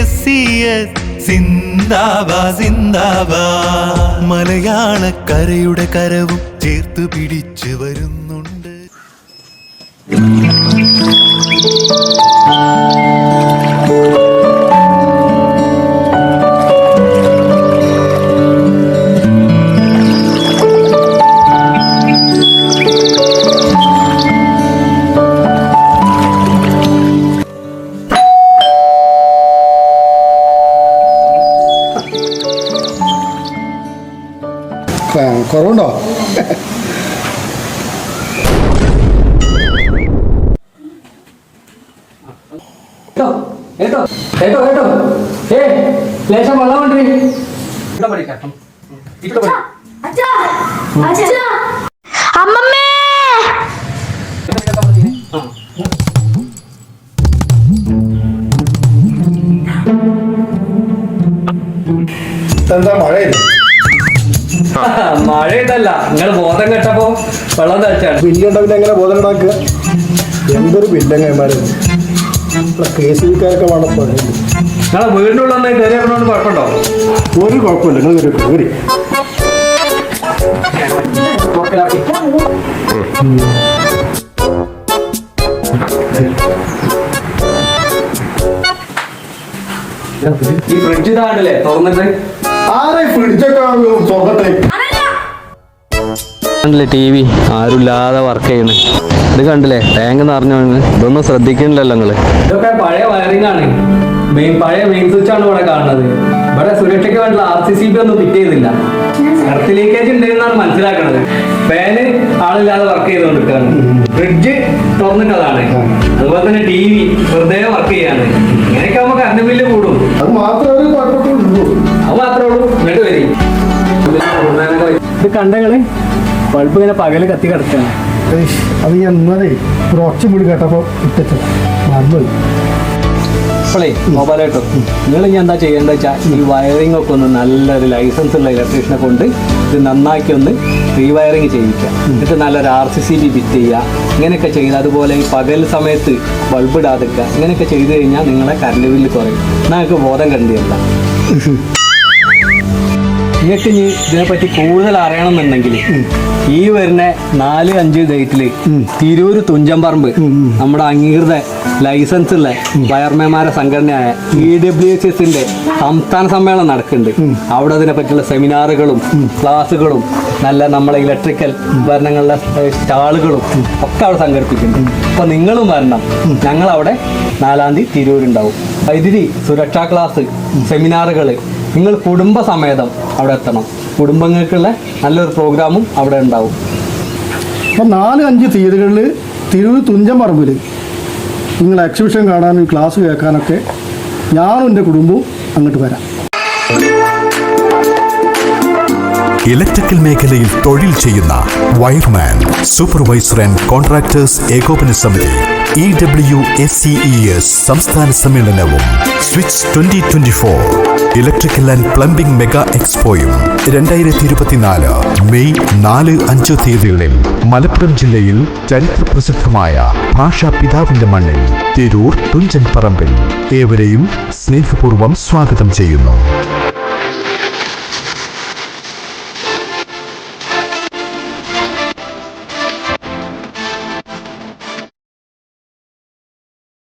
S സിന്ദാബാ സിന്ദാബാ മലയാളക്കരയുടെ കരവും ചേർത്ത് പിടിച്ചു വരുന്നുണ്ട്. കുറവുണ്ടോ കേട്ടോ കേട്ടോ കേട്ടോ ഏ ലേശം വെള്ളം കൊണ്ടുവരി ഇവിടെ പഠിക്കാം ഇവിടെ അമ്മമ്മേ! എന്താ മഴയത് മഴ ഇതല്ല നിങ്ങൾ ബോധം കെട്ടപ്പോ വെള്ളം തളിച്ചാണ്. ബില്ലുണ്ട പിന്നെ എങ്ങനെ ബോധം ഉണ്ടാക്കുക? എന്തൊരു ബില്ലങ്ങന്മാര് കേസ് വേണം പറയുന്നത് നിങ്ങളെ വീടിന്റെ ഉള്ളിൽ ഒന്ന് കയറി ഇറങ്ങുന്നതുകൊണ്ട് കുഴപ്പമുണ്ടോ? ഒരു കുഴപ്പമില്ല. നിങ്ങൾ കയറി ഈ ഫ്രിഡ്ജ് ഇതാണല്ലേ തുറന്നിട്ട്? ആരെ ഫ്രിഡ്ജൊക്കെ തുറന്നിട്ടേ കണ്ടില്ലേ ടി വി? ആരുമില്ലാതെ വർക്ക് ചെയ്യുന്നത് ഇത് കണ്ടില്ലേ? ടാങ്ക് നിറഞ്ഞു ഇതൊന്നും ശ്രദ്ധിക്കണില്ലല്ലോ നിങ്ങൾ. ഇതൊക്കെ പഴയ വയറിംഗ് ആണ്. മെയിൻ പഴയ മെയിൻ സ്വിച്ച് ആണ് ഇവിടെ കാണുന്നത്. ഇവിടെ സുരക്ഷയ്ക്ക് വേണ്ട ആർ സി സി ബി ഒന്നും ഫിറ്റ് ചെയ്തില്ല എർത്ത് ലീക്കേജ് ഉണ്ട് എന്നാണ് മനസ്സിലാക്കണത്. ഫാന് ആളില്ലാതെ വർക്ക് ചെയ്തുകൊണ്ടിരിക്കുകയാണ്. ഫ്രിഡ്ജ് തുറന്നിട്ടതാണ്. അതുപോലെ തന്നെ ടി വി വെറുതെ വർക്ക് ചെയ്യാണ്. ഇങ്ങനെയൊക്കെ നമുക്ക് കറണ്ട് ബില്ല് കൂടും. അത് മാത്രമേ അത് മാത്രമേ ഉള്ളൂ. എന്നിട്ട് വരി ഇത് കണ്ടകൾ ബൾബ് ഇങ്ങനെ പകൽ കത്തി കിടക്കാണ്. അത് എന്നതേ ഒച്ച മുടി കേട്ടപ്പോ ഇട്ടിട്ട് മറന്നുപോയി ഇപ്പോഴേ മൊബൈലായിട്ടോ? നിങ്ങൾ ഇനി എന്താ ചെയ്യേണ്ടത് വെച്ചാൽ ഈ വയറിംഗ് ഒക്കെ ഒന്ന് നല്ലൊരു ലൈസൻസ് ഉള്ള ഇലക്ട്രീഷനെ കൊണ്ട് ഇത് നന്നാക്കി ഒന്ന് റീവയറിങ് ചെയ്യിക്കുക. എന്നിട്ട് നല്ലൊരു R C C B fit ചെയ്യുക. ഇങ്ങനെയൊക്കെ ചെയ്ത് അതുപോലെ ഈ പകൽ സമയത്ത് ബൾബ് ഇടാതിരിക്കുക. ഇങ്ങനെയൊക്കെ ചെയ്ത് കഴിഞ്ഞാൽ നിങ്ങളെ കറണ്ട് ബില്ല് കുറയും. നിങ്ങൾക്ക് ബോധം കണ്ടില്ല നിങ്ങൾക്ക് ഇനി ഇതിനെപ്പറ്റി കൂടുതൽ അറിയണമെന്നുണ്ടെങ്കിൽ ഈ വരുന്ന നാല് അഞ്ച് ഡേറ്റിൽ തിരൂർ തുഞ്ചമ്പറമ്പ് നമ്മുടെ അംഗീകൃത ലൈസൻസ് ഉള്ള വയർമേമാരെ സംഘടനയായ ഇ ഡബ്ല്യു എച്ച് എസിന്റെ സംസ്ഥാന സമ്മേളനം നടക്കുന്നുണ്ട്. അവിടെ അതിനെ പറ്റിയുള്ള സെമിനാറുകളും ക്ലാസ്സുകളും നല്ല നമ്മളെ ഇലക്ട്രിക്കൽ ഉപകരണങ്ങളുടെ സ്റ്റാളുകളും ഒക്കെ അവിടെ സംഘടിപ്പിക്കുന്നുണ്ട്. അപ്പൊ നിങ്ങളും വരണം. ഞങ്ങൾ അവിടെ നാലാം തീയതി തിരൂരുണ്ടാവും. വൈദ്യുതി സുരക്ഷാ ക്ലാസ് സെമിനാറുകൾ നിങ്ങൾ കുടുംബസമേതം അവിടെ എത്തണം. കുടുംബങ്ങൾക്കുള്ള നല്ലൊരു പ്രോഗ്രാമും അവിടെ ഉണ്ടാവും. അപ്പം നാല് അഞ്ച് തീയതികളിൽ തിരൂർ തുഞ്ചൻ പറമ്പിൽ നിങ്ങൾ എക്സിബിഷൻ കാണാനും ക്ലാസ് കേൾക്കാനൊക്കെ ഞാനും എന്റെ കുടുംബവും അങ്ങോട്ട് വരാം. ഇലക്ട്രിക്കൽ മേഖലയിൽ തൊഴിൽ ചെയ്യുന്ന വയർമാൻ സൂപ്പർവൈസർ ആൻഡ് കോൺട്രാക്ടേഴ്സ് ഏകോപന സമിതി E W S C E S സംസ്ഥാന സമ്മേളനവും switch twenty twenty four electrical and plumbing mega എക്സ്പോയും രണ്ടായിരത്തി ഇരുപത്തിനാല് മെയ് നാല് അഞ്ച് തീയതികളിൽ മലപ്പുറം ജില്ലയിൽ ചരിത്ര പ്രസിദ്ധമായ ഭാഷാ പിതാവിന്റെ മണ്ണിൽ തിരൂർ തുഞ്ചൻ പറമ്പിൽ ഏവരെയും സ്നേഹപൂർവം സ്വാഗതം ചെയ്യുന്നു.